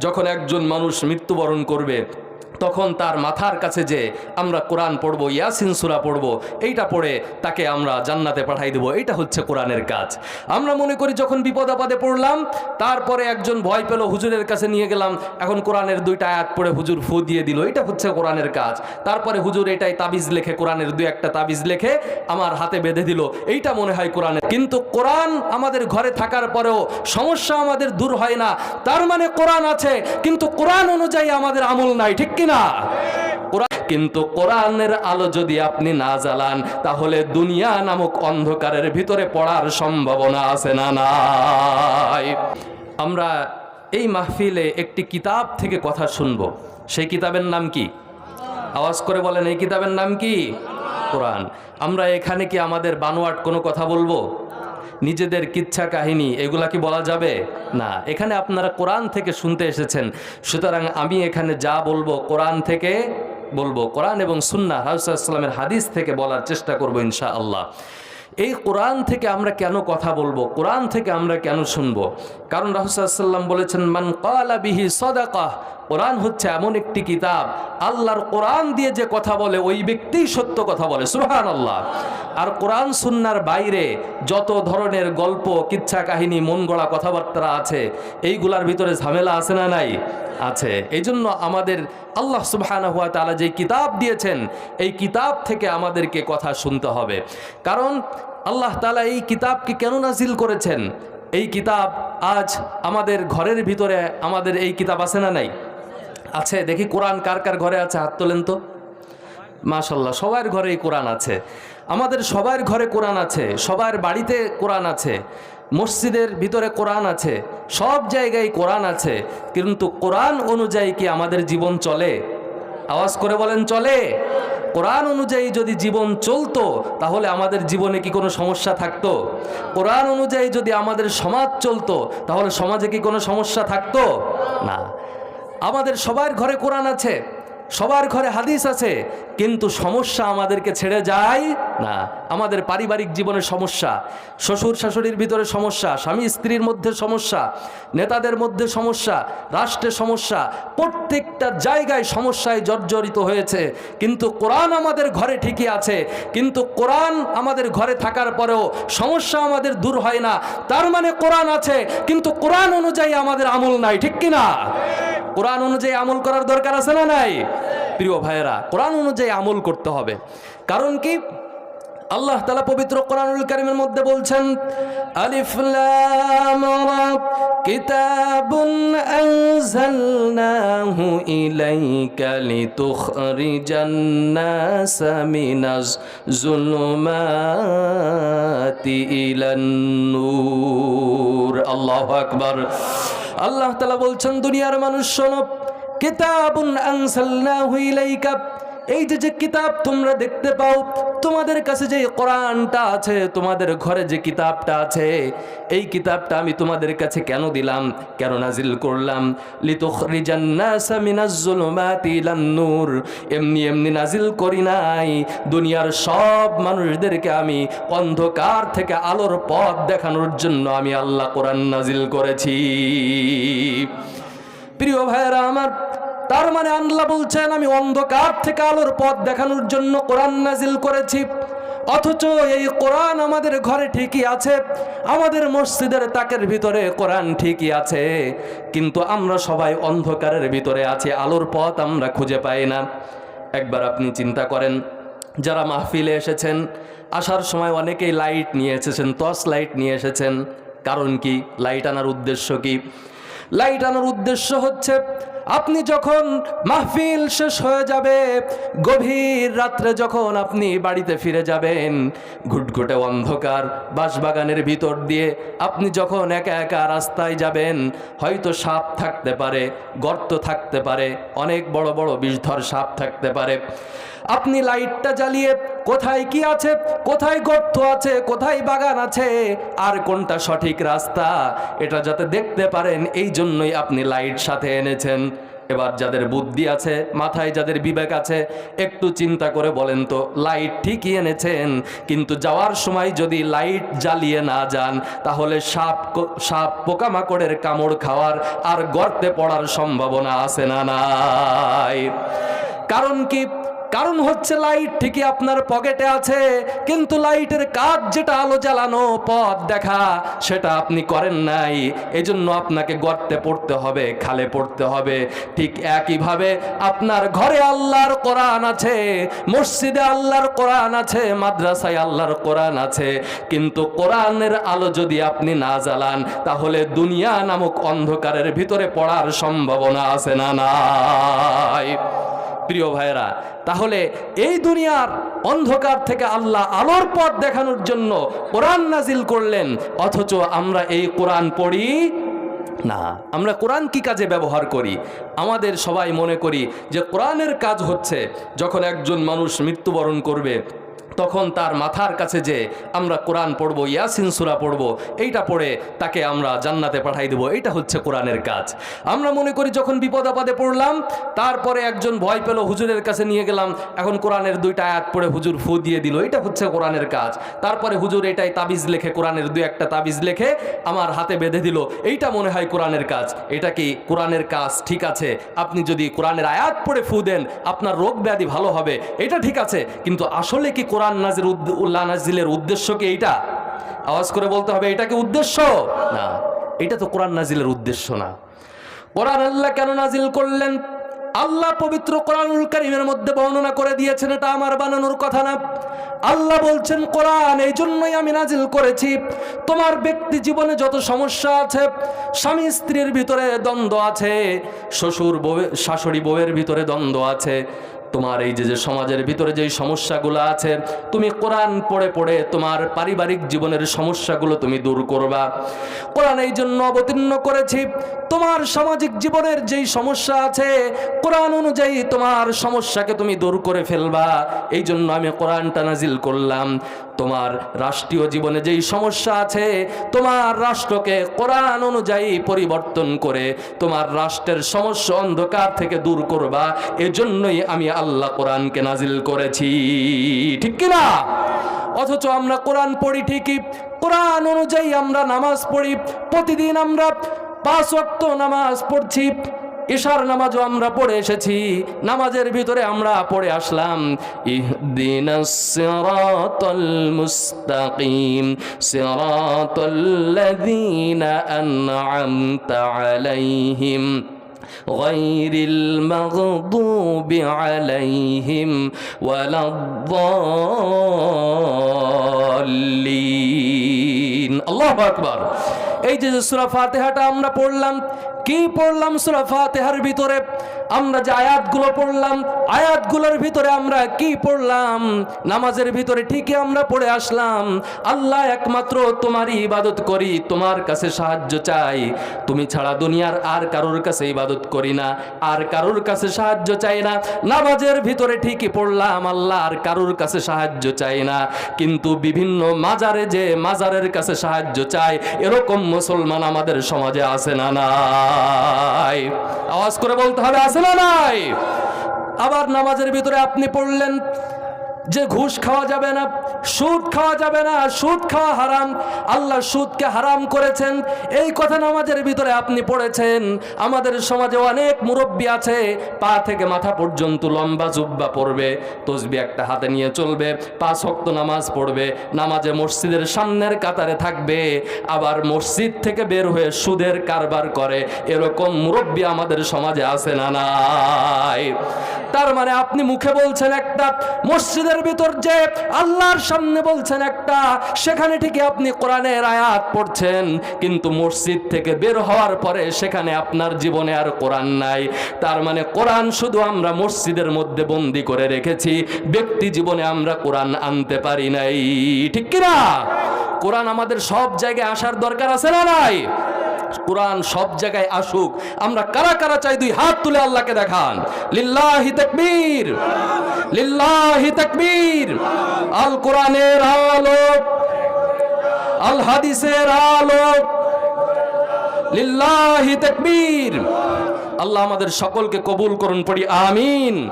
যখন একজন মানুষ মৃত্যুবরণ করবে তখন তার মাথার কাছে যে আমরা কোরআন পড়ব, ইয়াসিন সুরা পড়ব, এইটা পড়ে তাকে আমরা জান্নাতে পাঠাই দেবো। এইটা হচ্ছে কোরআনের কাজ। আমরা মনে করি যখন বিপদ আপদে পড়লাম, তারপরে একজন ভয় পেল, হুজুরের কাছে নিয়ে গেলাম, এখন কোরআনের দুইটা আয়াত পড়ে হুজুর ফু দিয়ে দিল এটা হচ্ছে কোরআনের কাজ। তারপরে হুজুর এটাই তাবিজ লেখে, কোরআনের দুই একটা তাবিজ লেখে আমার হাতে বেঁধে দিল, এইটা মনে হয় কোরআনের। কিন্তু কোরআন আমাদের ঘরে থাকার পরেও সমস্যা আমাদের দূর হয় না। তার মানে কোরআন আছে, কিন্তু কোরআন অনুযায়ী আমাদের আমল নাই, ঠিক কিনা? কিন্তু কোরআনের আলো যদি আপনি না জ্বালান, তাহলে দুনিয়া নামক অন্ধকারের ভিতরে পড়ার সম্ভাবনা আছে না নাই? আমরা এই মাহফিলে একটি কিতাব থেকে কথা শুনব। সেই কিতাবের নাম কি? আওয়াজ করে বলেন, এই কিতাবের নাম কি? কোরআন। আমরা এখানে কি আমাদের বানোয়াট কোনো কথা বলব? নিজেদের কিচ্ছা কাহিনী, এগুলা কি বলা যাবে? না, এখানে আপনারা কোরআন থেকে শুনতে এসেছেন। সুতরাং আমি এখানে যা বলব কোরআন থেকে বলব। কোরআন এবং সুন্না হাউসাল্লামের হাদিস থেকে বলার চেষ্টা করব ইনশা আল্লাহ এই কোরআন থেকে আমরা কেন কথা বলব? কোরআন থেকে আমরা কেন শুনব? কারণ রাহুসাল্লাম বলেছেন, মান কালা বিহি সদাকাহ কোরআন হচ্ছে এমন একটি কিতাব, আল্লাহর কোরআন দিয়ে যে কথা বলে, ওই ব্যক্তিই সত্য কথা বলে সুহান আল্লাহ আর কোরআন সুন্নার বাইরে যত ধরনের গল্প, কিচ্ছা কাহিনী, মন গড়া কথাবার্তা আছে, এইগুলার ভিতরে ঝামেলা আছে না নাই? আছে। এই জন্য আমাদের আল্লাহ সুবহান হুয়া তালা যে কিতাব দিয়েছেন, এই কিতাব থেকে আমাদেরকে কথা শুনতে হবে। কারণ আল্লাহ তালা এই কিতাবকে কেন নাজিল করেছেন? এই কিতাব আজ আমাদের ঘরের ভিতরে আমাদের এই কিতাব আছে না নাই? আছে, দেখি কোরআন কার কার ঘরে আছে, হাত তোলেন তো। মাশাল্লাহ সবার ঘরেই কোরআন আছে। আমাদের সবার ঘরে কোরআন আছে, সবার বাড়িতে কোরআন আছে, মসজিদের ভিতরে কোরআন আছে, সব জায়গায় কোরআন আছে, কিন্তু কোরআন অনুযায়ী কি আমাদের জীবন চলে? আওয়াজ করে বলেন, চলে। কোরআন অনুযায়ী যদি জীবন চলতো, তাহলে আমাদের জীবনে কি কোনো সমস্যা থাকতো? কোরআন অনুযায়ী যদি আমাদের সমাজ চলতো, তাহলে সমাজে কি কোনো সমস্যা থাকতো? না। আমাদের সবার ঘরে কোরআন আছে সবার ঘরে হাদিস আছে, কিন্তু সমস্যা আমাদেরকে ছেড়ে যায় না। আমাদের পারিবারিক জীবনের সমস্যা, শ্বশুর শাশুড়ির ভিতরে সমস্যা, স্বামী স্ত্রীর মধ্যে সমস্যা, নেতাদের মধ্যে সমস্যা রাষ্ট্রের সমস্যা, প্রত্যেকটা জায়গায় সমস্যায় জর্জরিত হয়েছে। কিন্তু কোরআন আমাদের ঘরে ঠিকই আছে, কিন্তু কোরআন আমাদের ঘরে থাকার পরেও সমস্যা আমাদের দূর হয় না। তার মানে কোরআন আছে, কিন্তু কোরআন অনুযায়ী আমাদের আমল নাই, ঠিক কিনা? কোরআন অনুযায়ী আমল করার দরকার আছে না নাই? প্রিয় ভাইয়েরা, কোরআন অনুযায়ী আমল করতে হবে। কারণ কি? আল্লাহ তালা পবিত্র কোরআনুল কারিমের মধ্যে বলছেন আল্লাহু আকবার। আল্লাহ তালা বলছেন দুনিয়ার মানুষ শোনো কিতাবুন আনসালনাহু ইলাইকা এই যে যে কিতাব তোমরা দেখতে পাও, তোমাদের কাছে যে কোরআনটা আছে, তোমাদের ঘরে যে কিতাবটা আছে, এই কিতাবটা আমি তোমাদের কাছে কেন দিলাম? কেন নাজিল করলাম? নূর। এমনি এমনি নাজিল করি নাই। দুনিয়ার সব মানুষদেরকে আমি অন্ধকার থেকে আলোর পথ দেখানোর জন্য আমি আল্লাহ কোরআন নাজিল করেছি। প্রিয় ভাইয়েরা আমার তার মানে আল্লাহ বলছেন, আমি অন্ধকার থেকে আলোর পথ দেখানোর জন্য কোরআন নাজিল করেছি। অথচ এই কোরআন আমাদের ঘরে ঠিকই আছে, আমাদের মসজিদের তাকের ভিতরে কোরআন ঠিকই আছে। কিন্তু আমরা সবাই অন্ধকারের ভিতরে আছি, আলোর পথ আমরা খুঁজে পাই না। একবার আপনি চিন্তা করেন, যারা মাহফিলে এসেছেন, আসার সময় অনেকেই লাইট নিয়ে এসেছেন, টর্চ লাইট নিয়ে এসেছেন। কারণ কি? লাইট আনার উদ্দেশ্য কি? লাইট আনার উদ্দেশ্য হচ্ছে আপনি যখন মাহফিল শেষ হয়ে যাবে, গভীর রাত্রে যখন আপনি বাড়িতে ফিরে যাবেন, ঘুটঘুটে অন্ধকার বাঁশবাগানের ভিতর দিয়ে আপনি যখন একা একা রাস্তায় যাবেন, হয়তো সাপ থাকতে পারে, গর্ত থাকতে পারে, অনেক বড় বড় বিষধর সাপ থাকতে পারে। আপনি লাইটটা জ্বালিয়ে কোথায় কি আছে, কোথায় গর্ত আছে, কোথায় বাগান আছে, আর কোনটা সঠিক রাস্তা, এটা যাতে দেখতে পারেন, এই জন্যই আপনি লাইট সাথে এনেছেন। এবার যাদের বুদ্ধি আছে, মাথায় যাদের বিবেক আছে, একটু চিন্তা করে বলেন তো, লাইট ঠিকই এনেছেন, কিন্তু যাওয়ার সময় যদি লাইট জ্বালিয়ে না যান, তাহলে সাপ সাপ পোকামাকড়ের কামড় খাওয়ার আর গর্তে পড়ার সম্ভাবনা আছে না নাই? কারণ কি কারণ হচ্ছে লাইট ঠিকই আপনার পকেটে আছে, কিন্তু লাইটের কাজ যেটা আলো জ্বালানো পথ দেখা, সেটা আপনি করেন নাই। এজন্য আপনাকে গর্তে পড়তে হবে, খালে পড়তে হবে। ঠিক একইভাবে আপনার ঘরে আল্লাহর কোরআন আছে, মসজিদে আল্লাহর কোরআন আছে, মাদ্রাসায় আল্লাহর কোরআন আছে। কিন্তু কোরআনের আলো যদি আপনি না জ্বালান, তাহলে দুনিয়া নামক অন্ধকারের ভিতরে পড়ার সম্ভাবনা আছে না নাই? প্রিয় ভাইরা তাহলে এই দুনিয়ার অন্ধকার থেকে আল্লাহ আলোর পথ দেখানোর জন্য কোরআন নাজিল করলেন, অথচ আমরা এই কোরআন পড়ি না। আমরা কোরআন কি কাজে ব্যবহার করি? আমাদের সবাই মনে করি যে কোরআনের কাজ হচ্ছে যখন একজন মানুষ মৃত্যুবরণ করবে তখন তার মাথার কাছে যে আমরা কোরআন পড়ব, ইয়াসিন সুরা পড়ব, এইটা পড়ে তাকে আমরা জান্নাতে পাঠাই দেবো। এটা হচ্ছে কোরআনের কাজ। আমরা মনে করি যখন বিপদ আপদে পড়লাম, তারপরে একজন ভয় পেল, হুজুরের কাছে নিয়ে গেলাম, এখন কোরআনের দুইটা আয়াত পড়ে হুজুর ফু দিয়ে দিল এটা হচ্ছে কোরআনের কাজ। তারপরে হুজুর এটাই তাবিজ লেখে, কোরআনের দুই একটা তাবিজ লেখে আমার হাতে বেঁধে দিল। এইটা মনে হয় কোরআনের কাজ। এটা কি কোরআনের কাজ? ঠিক আছে। আপনি যদি কোরআনের আয়াত পড়ে ফু দেন, আপনার রোগ ব্যাধি ভালো হবে। এটা ঠিক আছে। কিন্তু আসলে কি কোরআন নাজির উল্লাহ নাজিলের উদ্দেশ্য কি এইটা? আওয়াজ করে বলতে হবে, এটা কি উদ্দেশ্য? না, এটা তো কোরআন নাজিলের উদ্দেশ্য না। কোরআন আল্লাহ কেন নাজিল করলেন? আল্লাহ পবিত্র কোরআনুল কারিমের মধ্যে বর্ণনা করে দিয়েছেন, এটা আমার বানানোর কথা না। আল্লাহ বলছেন, কোরআন, এই জন্যই আমি নাজিল করেছি। তোমার ব্যক্তি জীবনে যত সমস্যা আছে, স্বামী স্ত্রীর ভিতরে দ্বন্দ্ব আছে, শ্বশুর বউ, শাশুড়ি বউয়ের ভিতরে দ্বন্দ্ব আছে তোমার এই যে যে সমাজের ভিতরে যেই সমস্যাগুলো আছে, তুমি কোরআন পড়ে পড়ে তোমার পারিবারিক জীবনের সমস্যাগুলো তুমি দূর করবা। কোরআন এই জন্য অবতীর্ণ করেছি, তোমার সামাজিক জীবনের যেই সমস্যা আছে, কোরআন অনুযায়ী তোমার সমস্যাকে তুমি দূর করে ফেলবা। এই জন্য আমি কোরআনটা নাজিল করলাম। তোমার রাষ্ট্রীয় জীবনে যেই সমস্যা আছে, তোমার রাষ্ট্রকে কোরআন অনুযায়ী পরিবর্তন করে তোমার রাষ্ট্রের সমস্যা অন্ধকার থেকে দূর করবা, এজন্যই আমি আল্লাহ কোরআনকে নাজিল করেছি। ঠিক কিনা? অথচ আমরা কোরআন পড়ি ঠিকই, কোরআন অনুযায়ী আমরা নামাজ পড়ি, প্রতিদিন আমরা পাঁচ ওয়াক্ত নামাজ পড়ছি ঈশার নামাজও আমরা পড়ে এসেছি নামাজের ভিতরে আমরা পড়ে আসলাম ইহদিনাস সিরাতাল মুস্তাকিম সিরাতাল্লাযীনা আন'আমতা আলাইহিম غير المغضوب عليهم ولا الضالين الله أكبر এই যে সুরা ফাতেহাটা আমরা পড়লাম, কি পড়লাম সুরা ফাতেহার ভিতরে? আমরা যে আয়াতগুলো পড়লাম, আয়াতগুলোর ভিতরে আমরা কি পড়লাম? নামাজের ভিতরে ঠিকই আমরা পড়ে আসলাম। আল্লাহ একমাত্র তোমারই ইবাদত করি, তোমার কাছে সাহায্য চাই। তুমি ছাড়া দুনিয়ার আর কারোর কাছে ইবাদত করি না, আর কারোর কাছে সাহায্য চাই না। নামাজের ভিতরে ঠিকই পড়লাম, আল্লাহ আর কারোর কাছে সাহায্য চাই না। কিন্তু বিভিন্ন মাজারে যে মাজারের কাছে সাহায্য চাই এরকম মুসলমান আমাদের সমাজে আছে না নাই? আওয়াজ করে বলতে হবে, আছে না নাই? আবার নামাজের ভিতরে আপনি পড়লেন যে ঘুষ খাওয়া যাবে না, সুদ খাওয়া যাবে না, সুদ খাওয়া হারাম। আল্লাহ সুদকে হারাম করেছেন। এই কথা নামাজের ভিতরে আপনি পড়েছেন। আমাদের সমাজে অনেক মুরব্বী আছে, পা থেকে মাথা পর্যন্ত লম্বা জুব্বা পড়বে, তসবি একটা হাতে নিয়ে চলবে, পাঁচ শক্ত নামাজ পড়বে, নামাজে মসজিদের সামনের কাতারে থাকবে, আবার মসজিদ থেকে বের হয়ে সুদের কারবার করে। এরকম মুরব্বী আমাদের সমাজে আছে না নাই? তার মানে আপনি মুখে বলছেন একটা মসজিদের ভিতর যে আল্লাহর সামনে বলছেন একটা, সেখানে ঠিকই আপনি কোরআনের আয়াত পড়ছেন, কিন্তু মসজিদ থেকে বের হওয়ার পরে সেখানে আপনার জীবনে আর কোরআন নাই। তার মানে কোরআন শুধু আমরা মসজিদের মধ্যে বন্দি করে রেখেছি, ব্যক্তি জীবনে আমরা কোরআন আনতে পারি নাই। ঠিক কিনা? কোরআন আমাদের সব জায়গায় আসার দরকার আছে না নাই? কোরআন সব জায়গায় আসুক, আমরা কারা কারা চাই দুই হাত তুলে আল্লাহকে দেখান। লিল্লাহি তাকবীর। লিল্লাহি তাকবীর। আল কোরআনের আলোক আল হাদিসের আলোক, লিল্লাহি তাকবীর। আল্লাহ আমাদের সকলকে কবুল করুন, পড়ি, আমিন।